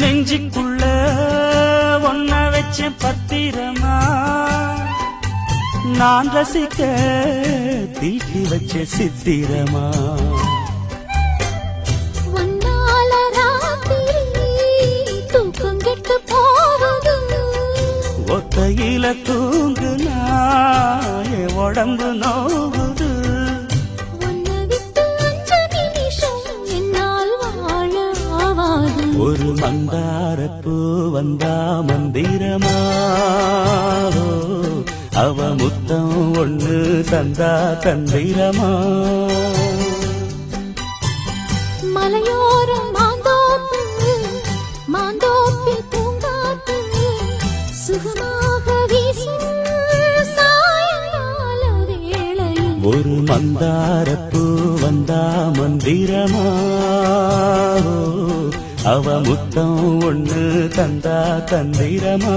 நெஞ்சுக்குள்ள ஒன்ன வச்ச பத்திரமா? நான் ரசிக்க தீட்டி வச்ச சித்திரமா? ஒத்தையில தூங்குனா உடம்பு நோவுது ஒரு மந்தாரப்பூ வந்தா மந்திரமா அவ முத்தம் ஒண்ணு தந்தா தந்திரமா? மலையோரம் மாந்தோப்பு மாந்தோப்பில் பூங்காத்து சுகமாக வீசும் சாயங்கால வேளையில். ஒரு மந்தாரப்பூ வந்தா மந்திரமா அவ முத்தம் ஒன்று தந்தா தந்திரமா?